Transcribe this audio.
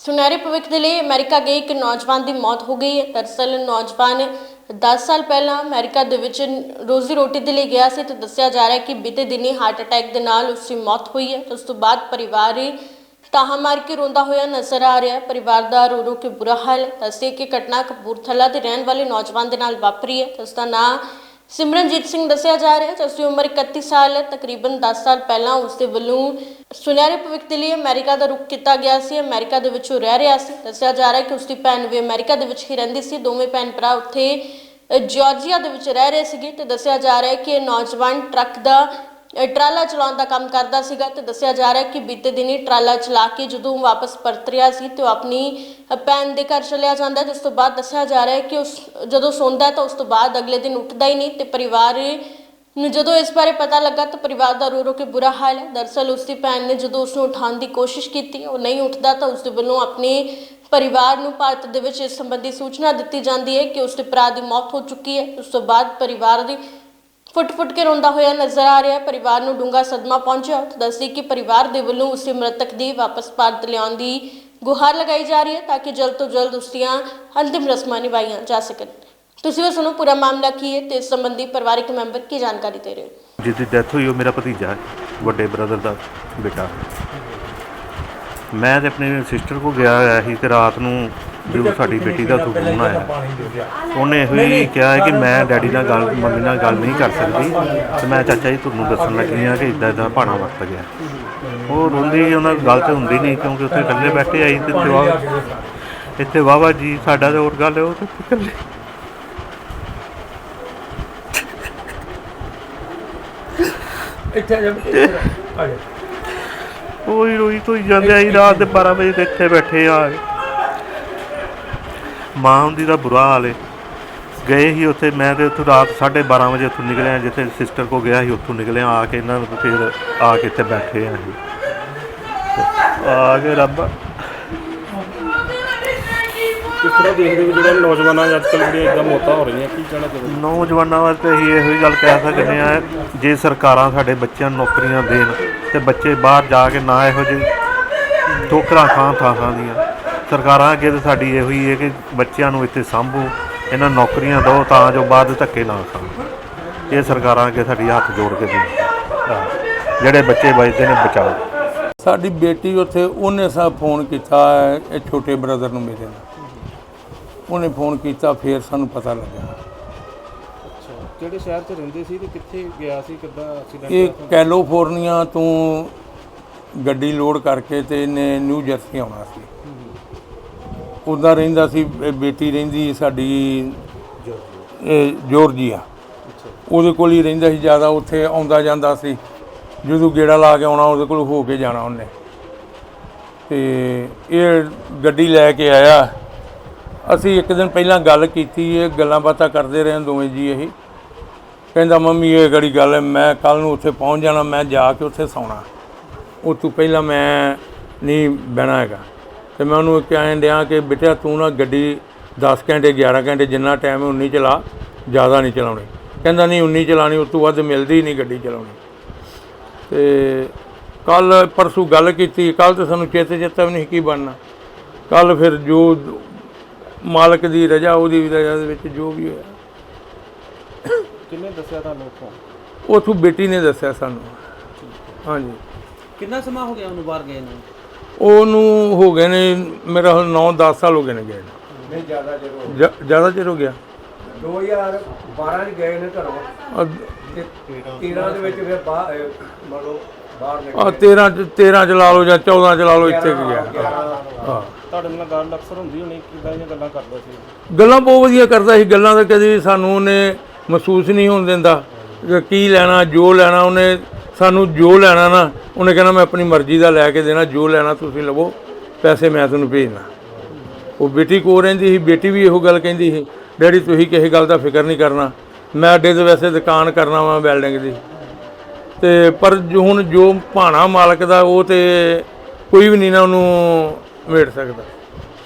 ਸੁਨਹਿਰੇ ਭਵਿੱਖ ਦੇ ਲਈ ਅਮਰੀਕਾ ਗਏ ਇੱਕ ਨੌਜਵਾਨ ਦੀ ਮੌਤ ਹੋ ਗਈ ਹੈ। ਦਰਅਸਲ ਨੌਜਵਾਨ 10 ਸਾਲ ਪਹਿਲਾਂ ਅਮਰੀਕਾ ਦੇ ਵਿੱਚ ਰੋਜ਼ੀ ਰੋਟੀ ਦੇ ਲਈ ਗਿਆ ਸੀ ਤੇ ਦੱਸਿਆ ਜਾ ਰਿਹਾ ਹੈ ਕਿ ਬੀਤੇ ਦਿਨੀ ਹਾਰਟ ਅਟੈਕ ਦੇ ਨਾਲ ਉਸ ਦੀ ਮੌਤ ਹੋਈ ਹੈ ਉਸ ਤੋਂ ਬਾਅਦ ਪਰਿਵਾਰ ਹੀ ਤਾਹਾ ਮਾਰ ਕੇ ਰੋਂਦਾ ਹੋਇਆ ਨਜ਼ਰ ਆ ਰਿਹਾ ਹੈ। ਪਰਿਵਾਰ ਦਾ ਰੋ ਰੋ ਕੇ ਬੁਰਾ ਹਾਲ ਹੈ। ਦੱਸੇ ਕਿ ਘਟਨਾ ਕਪੂਰਥਲਾ ਦੇ ਰਹਿਣ ਵਾਲੇ ਨੌਜਵਾਨ ਦੇ ਨਾਲ ਵਾਪਰੀ ਹੈ ਉਸ ਦਾ ਨਾਂ ਸਿਮਰਨਜੀਤ ਸਿੰਘ ਦੱਸਿਆ ਜਾ ਰਿਹਾ ਹੈ ਜਿਸ ਦੀ ਉਮਰ 31 ਸਾਲ ਹੈ। ਤਕਰੀਬਨ 10 ਸਾਲ ਪਹਿਲਾਂ ਉਸ ਦੇ ਵੱਲੋਂ ਸੁਨਹਿਰੇ ਭਵਿੱਖ ਦੇ ਲਈ ਅਮਰੀਕਾ ਦਾ ਰੁਖ ਕੀਤਾ ਗਿਆ ਸੀ। ਅਮਰੀਕਾ ਦੇ ਵਿੱਚ ਉਹ ਰਹਿ ਰਿਹਾ ਸੀ। ਦੱਸਿਆ ਜਾ ਰਿਹਾ ਕਿ ਉਸ ਦੀ ਭੈਣ ਵੀ ਅਮਰੀਕਾ ਦੇ ਵਿੱਚ ਹੀ ਰਹਿੰਦੀ ਸੀ। ਦੋਵੇਂ ਭੈਣ ਭਰਾ ਉੱਥੇ ਅ, ਜਾਰਜੀਆ ਦੇ ਵਿੱਚ ਰਹਿ ਰਹੇ ਸੀਗੇ ਤੇ ਦੱਸਿਆ ਜਾ ਰਿਹਾ ਹੈ ਕਿ ਇਹ ਨੌਜਵਾਨ ਟਰੱਕ ਦਾ ਟਰਾਲਾ ਚਲਾਉਣ ਦਾ ਕੰਮ ਕਰਦਾ ਸੀਗਾ ਤੇ ਦੱਸਿਆ ਜਾ ਰਿਹਾ ਕਿ ਬੀਤੇ ਦਿਨੀ ਟਰਾਲਾ ਚਲਾ ਕੇ ਜਦੋਂ ਵਾਪਸ ਪਰਤ ਰਿਹਾ ਸੀ ਤੇ ਉਹ ਆਪਣੀ ਭੈਣ ਦੇ ਘਰ ਚਲਿਆ ਜਾਂਦਾ ਹੈ, ਜਿਸ ਤੋਂ ਬਾਅਦ ਦੱਸਿਆ ਜਾ ਰਿਹਾ ਕਿ ਉਸ ਜਦੋਂ ਸੌਂਦਾ ਤਾਂ ਉਸ ਤੋਂ ਬਾਅਦ ਅਗਲੇ ਦਿਨ ਉੱਠਦਾ ਹੀ ਨਹੀਂ ਤੇ ਪਰਿਵਾਰ ਨੂੰ ਜਦੋਂ ਇਸ ਬਾਰੇ ਪਤਾ ਲੱਗਾ ਤਾਂ ਪਰਿਵਾਰ ਦਾ ਰੋ ਰੋ ਕੇ ਬੁਰਾ ਹਾਲ ਹੈ। ਦਰਅਸਲ ਉਸ ਦੀ ਭੈਣ ਨੇ ਜਦੋਂ ਉਸ ਨੂੰ ਉਠਾਉਣ ਦੀ ਕੋਸ਼ਿਸ਼ ਕੀਤੀ ਉਹ ਨਹੀਂ ਉੱਠਦਾ ਤਾਂ ਉਸ ਦੇ ਵੱਲੋਂ ਆਪਣੇ ਪਰਿਵਾਰ ਨੂੰ ਭਾਰਤ ਦੇ ਵਿੱਚ ਇਸ ਸੰਬੰਧੀ ਸੂਚਨਾ ਦਿੱਤੀ ਜਾਂਦੀ ਹੈ ਕਿ ਉਸ ਦੇ ਭਰਾ ਦੀ ਮੌਤ ਹੋ ਚੁੱਕੀ ਹੈ। ਉਸ ਤੋਂ ਬਾਅਦ ਪਰਿਵਾਰ ਦੀ ਫੁੱਟ-ਫੁੱਟ ਕੇ ਰੋਂਦਾ ਹੋਇਆ ਨਜ਼ਰ ਆ ਰਿਹਾ ਹੈ। ਪਰਿਵਾਰ ਨੂੰ ਡੂੰਘਾ ਸਦਮਾ ਪਹੁੰਚਿਆ। ਤੇ ਦੱਸਦੀ ਕਿ ਪਰਿਵਾਰ ਦੇ ਵੱਲੋਂ ਉਸ ਮ੍ਰਿਤਕ ਦੀ ਵਾਪਸ ਭਾਰਤ ਲਿਆਉਣ ਦੀ ਗੁਹਾਰ ਲਗਾਈ ਜਾ ਰਹੀ ਹੈ ਤਾਂ ਕਿ ਜਲਦ ਤੋਂ ਜਲਦ ਉਸ ਦੀਆਂ ਅੰਤਿਮ ਰਸਮਾਂ ਨਿਭਾਈਆਂ ਜਾ ਸਕਣ। ਤੁਸੀਂ ਵੀ ਸੁਣੋ, ਪੂਰਾ ਮਾਮਲਾ ਕੀ ਹੈ ਤੇ ਇਸ ਸੰਬੰਧੀ ਪਰਿਵਾਰਕ ਮੈਂਬਰ ਕੀ ਜਾਣਕਾਰੀ ਦੇ ਰਹੇ ਹੋ? ਜਿਸ ਦੀ ਡੈਥ ਹੋਈ ਉਹ ਮੇਰਾ ਭਤੀਜਾ ਹੈ, ਵੱਡੇ ਬ੍ਰਦਰ ਦਾ ਬੇਟਾ। ਮੈਂ ਤੇ ਆਪਣੀ ਸਿਸਟਰ ਕੋ ਗਿਆ ਹੋਇਆ ਸੀ ਤੇ ਰਾਤ ਨੂੰ ਜਦੋਂ ਸਾਡੀ ਬੇਟੀ ਦਾ ਫੋਨ ਆਇਆ। ਉਹਨੇ ਇਹੋ ਹੀ ਕਿਹਾ ਹੈ ਕਿ ਮੈਂ ਡੈਡੀ ਨਾਲ ਗੱਲ ਮੰਮੀ ਨਾਲ ਗੱਲ ਨਹੀਂ ਕਰ ਸਕਦੀ। ਤੇ ਮੈਂ ਚਾਚਾ ਜੀ ਤੁਹਾਨੂੰ ਦੱਸਣ ਲੱਗੀ ਹਾਂ ਕਿ ਇਦਾਂ ਇਦਾਂ ਭਾਣਾ ਵਰਤ ਗਿਆ। ਉਹ ਰੋਂਦੀ ਉਹਨਾਂ ਗੱਲ ਤੇ ਹੁੰਦੀ ਨਹੀਂ ਕਿਉਂਕਿ ਉੱਥੇ ਇਕੱਲੇ ਬੈਠੇ ਆਈ ਤੇ ਵਾਹ ਇੱਥੇ ਵਾਵਾ ਜੀ ਸਾਡਾ ਤੇ ਹੋਰ ਗੱਲ ਹੈ ਉਹ ਤੇ ਇਕੱਲੇ। ਇੱਥੇ ਆ ਜਾ। ਇੱਥੇ ਆ ਜਾ। ਰੋਈ ਰੋਈ ਤੋਂ ਜਾਂਦੇ ਆਈ ਰਾਤ ਦੇ 12 ਵਜੇ ਤੇ ਇੱਥੇ ਬੈਠੇ ਆ। ਮਾਂ ਹੁੰਦੀ ਦਾ ਬੁਰਾ ਹਾਲ ਹੈ ਗਏ ਹੀ ਉੱਥੇ ਮੈਂ ਤੇ ਉੱਥੋਂ ਰਾਤ 12:30 ਵਜੇ ਉੱਥੋਂ ਨਿਕਲਿਆ ਜਿੱਥੇ ਸਿਸਟਰ ਕੋ ਗਿਆ ਸੀ ਉੱਥੋਂ ਨਿਕਲਿਆ ਆ ਕੇ ਇਹਨਾਂ ਨੂੰ ਫਿਰ ਆ ਕੇ ਇੱਥੇ ਬੈਠੇ ਆ ਅਸੀਂ। ਤੇ ਆ ਕੇ ਰੱਬ ਕਿਸ ਤਰ੍ਹਾਂ ਦੇਖਦੇ ਹੋ ਜਿਹੜਾ ਨੌਜਵਾਨਾਂ ਦੀ ਅੱਜ ਕੱਲ੍ਹ ਜਿਹੜੀਆਂ ਇਦਾਂ ਮੌਤਾਂ ਹੋ ਰਹੀਆਂ ਕੀ ਕਹਿਣਾ ਚਾਹੁੰਦੇ ਨੌਜਵਾਨਾਂ ਵਾਸਤੇ ਅਸੀਂ ਇਹੋ ਹੀ ਗੱਲ ਕਹਿ ਸਕਦੇ ਆ ਜੇ ਸਰਕਾਰਾਂ ਸਾਡੇ ਬੱਚਿਆਂ ਨੂੰ ਨੌਕਰੀਆਂ ਦੇਣ ਤੇ ਬੱਚੇ ਬਾਹਰ ਜਾ ਕੇ ਨਾ ਇਹੋ ਜਿਹੇ ਠੋਕਰਾਂ ਖਾਂ ਥਾਂ ਥਾਂ ਦੀਆਂ। ਸਰਕਾਰਾਂ ਅੱਗੇ ਤਾਂ ਸਾਡੀ ਇਹੋ ਹੀ ਹੈ ਕਿ ਬੱਚਿਆਂ ਨੂੰ ਇੱਥੇ ਸੰਭੋ ਇਹਨਾਂ ਨੌਕਰੀਆਂ ਦਿਓ ਤਾਂ ਜੋ ਬਾਅਦ ਧੱਕੇ ਨਾ ਖਾਣ। ਇਹ ਸਰਕਾਰਾਂ ਅੱਗੇ ਸਾਡੀ ਹੱਥ ਜੋੜ ਕੇ ਬੇਨਤੀ ਜਿਹੜੇ ਬੱਚੇ ਬਚਦੇ ਨੇ ਬਚਾਓ। ਸਾਡੀ ਬੇਟੀ ਉੱਥੇ ਉਹਨੇ ਸਾ ਫੋਨ ਕੀਤਾ ਹੈ, ਇਹ ਛੋਟੇ ਬ੍ਰਦਰ ਨੂੰ ਮੇਰੇ ਨੂੰ ਉਹਨੇ ਫੋਨ ਕੀਤਾ ਫੇਰ ਸਾਨੂੰ ਪਤਾ ਲੱਗਾ ਅੱਛਾ ਕਿਹੜੇ ਸ਼ਹਿਰ 'ਚ ਰਹਿੰਦੇ ਸੀ ਤੇ ਕਿੱਥੇ ਗਿਆ ਸੀ ਕਿੱਦਾਂ ਐਕਸੀਡੈਂਟ ਇਹ ਕੈਲੀਫੋਰਨੀਆ ਤੋਂ ਗੱਡੀ ਲੋਡ ਕਰਕੇ ਤੇ ਇਹਨੇ ਨਿਊ ਜਰਸੀ ਆਉਣਾ ਸੀ। ਉੱਦਾਂ ਰਹਿੰਦਾ ਸੀ, ਇਹ ਬੇਟੀ ਰਹਿੰਦੀ ਸਾਡੀ, ਇਹ ਜਾਰਜੀਆ। ਉਹਦੇ ਕੋਲ ਹੀ ਰਹਿੰਦਾ ਸੀ ਜ਼ਿਆਦਾ, ਉੱਥੇ ਆਉਂਦਾ ਜਾਂਦਾ ਸੀ। ਜਦੋਂ ਗੇੜਾ ਲਾ ਕੇ ਆਉਣਾ, ਉਹਦੇ ਕੋਲ ਹੋ ਕੇ ਜਾਣਾ ਉਹਨੇ। ਤੇ ਇਹ ਗੱਡੀ ਲੈ ਕੇ ਆਇਆ। ਅਸੀਂ ਇੱਕ ਦਿਨ ਪਹਿਲਾਂ ਗੱਲ ਕੀਤੀ, ਇਹ ਗੱਲਾਂ ਬਾਤਾਂ ਕਰਦੇ ਰਹੇ ਦੋਵੇਂ ਜੀ ਇਹ। ਕਹਿੰਦਾ, ਮੰਮੀ, ਇਹ ਗੜੀ ਗੱਲ ਹੈ? ਮੈਂ ਕੱਲ ਨੂੰ ਉੱਥੇ ਪਹੁੰਚ ਜਾਣਾ, ਮੈਂ ਜਾ ਕੇ ਉੱਥੇ ਸੌਣਾ। ਉਹ ਤੋਂ ਪਹਿਲਾਂ ਮੈਂ ਨਹੀਂ ਬਹਿਣਾ ਹੈਗਾ। ਤੇ ਮੈਂ ਉਹਨੂੰ ਕਹਿਣ ਡਿਆ ਕਿ ਬਿਟਿਆ ਤੂੰ ਨਾ ਗੱਡੀ 10 ਘੰਟੇ 11 ਘੰਟੇ ਜਿੰਨਾ ਟਾਈਮ ਹੈ ਉਨੀ ਚਲਾ ਜ਼ਿਆਦਾ ਨਹੀਂ ਚਲਾਉਣੀ। ਕਹਿੰਦਾ ਨਹੀਂ ਉਨੀ ਚਲਾਣੀ ਉਸ ਤੋਂ ਵੱਧ ਮਿਲਦੀ ਹੀ ਨਹੀਂ ਗੱਡੀ ਚਲਾਉਣੀ। ਤੇ ਕੱਲ ਪਰਸੋਂ ਗੱਲ ਕੀਤੀ ਕੱਲ ਤੇ ਸਾਨੂੰ ਚੇਤੇ ਚੇਤਾ ਵੀ ਨਹੀਂ ਕੀ ਬਣਨਾ। ਕੱਲ ਫਿਰ ਜੋ ਮਾਲਕ ਦੀ ਰਜਾ ਉਹਦੀ ਵੀ ਰਜਾ ਦੇ ਵਿੱਚ ਜੋ ਵੀ ਹੋਇਆ। ਕਿੰਨੇ ਦੱਸਿਆ ਤੁਹਾਨੂੰ ਉਥੋਂ? ਬੇਟੀ ਨੇ ਦੱਸਿਆ ਸਾਨੂੰ। ਹਾਂਜੀ। ਕਿੰਨਾ ਸਮਾਂ ਹੋ ਗਿਆ ਉਹਨੂੰ ਬਾਹਰ ਗਏ ਨੂੰ? ਉਹਨੂੰ ਹੋ ਗਏ ਨੇ ਮੇਰਾ 9-10 ਸਾਲ ਹੋ ਗਏ ਨੇ ਗਏ ਨਹੀਂ ਜ਼ਿਆਦਾ ਚਿਰ ਹੋ ਗਿਆ ਜ਼ਿਆਦਾ ਚਿਰ ਹੋ ਗਿਆ। 2012 ਚ ਗਏ ਨੇ ਘਰੋਂ। ਤੇ 13 ਦੇ ਵਿੱਚ ਫਿਰ ਬਾਹਰ ਮਤਲਬ ਬਾਹਰ ਨਿਕਲ। ਆ 13 ਚ 13 ਚ ਲਾ ਲਓ ਜਾਂ 14 ਚ ਲਾ ਲਓ ਇੱਥੇ ਕੁ ਗਿਆ। ਹਾਂ। ਤੁਹਾਡੇ ਨਾਲ ਗੱਲ ਅਕਸਰ ਹੁੰਦੀ ਹੋਣੀ ਕਿੱਦਾਂ ਦੀਆਂ ਗੱਲਾਂ ਕਰਦਾ ਸੀ? ਗੱਲਾਂ ਬਹੁਤ ਵਧੀਆ ਕਰਦਾ ਸੀ ਗੱਲਾਂ ਤਾਂ ਕਦੇ ਸਾਨੂੰ ਉਹਨੇ ਮਹਿਸੂਸ ਨਹੀਂ ਹੋਣ ਦਿੰਦਾ ਕਿ ਕੀ ਲੈਣਾ ਜੋ ਲੈਣਾ ਉਹਨੇ ਸਾਨੂੰ ਜੋ ਲੈਣਾ ਨਾ, ਉਹਨੇ ਕਹਿਣਾ ਮੈਂ ਆਪਣੀ ਮਰਜ਼ੀ ਦਾ ਲੈ ਕੇ ਦੇਣਾ, ਜੋ ਲੈਣਾ ਤੁਸੀਂ ਲਵੋ, ਪੈਸੇ ਮੈਂ ਤੁਹਾਨੂੰ ਭੇਜਣਾ। ਉਹ ਬੇਟੀ ਕੋ ਰਹਿੰਦੀ ਸੀ, ਬੇਟੀ ਵੀ ਇਹੋ ਗੱਲ ਕਹਿੰਦੀ ਸੀ, ਡੈਡੀ, ਤੁਸੀਂ ਕਿਸੇ ਗੱਲ ਦਾ ਫਿਕਰ ਨਹੀਂ ਕਰਨਾ। ਮੈਂ ਅੱਡੇ ਤੇ ਵੈਸੇ ਦੁਕਾਨ ਕਰਨਾ ਵਾ ਬਿਲਡਿੰਗ ਦੀ। ਤੇ ਪਰ ਜੋ ਹੁਣ ਜੋ ਭਾਣਾ ਮਾਲਕ ਦਾ, ਉਹ ਤੇ ਕੋਈ ਵੀ ਨਹੀਂ ਨਾ ਉਹਨੂੰ ਮੇੜ ਸਕਦਾ।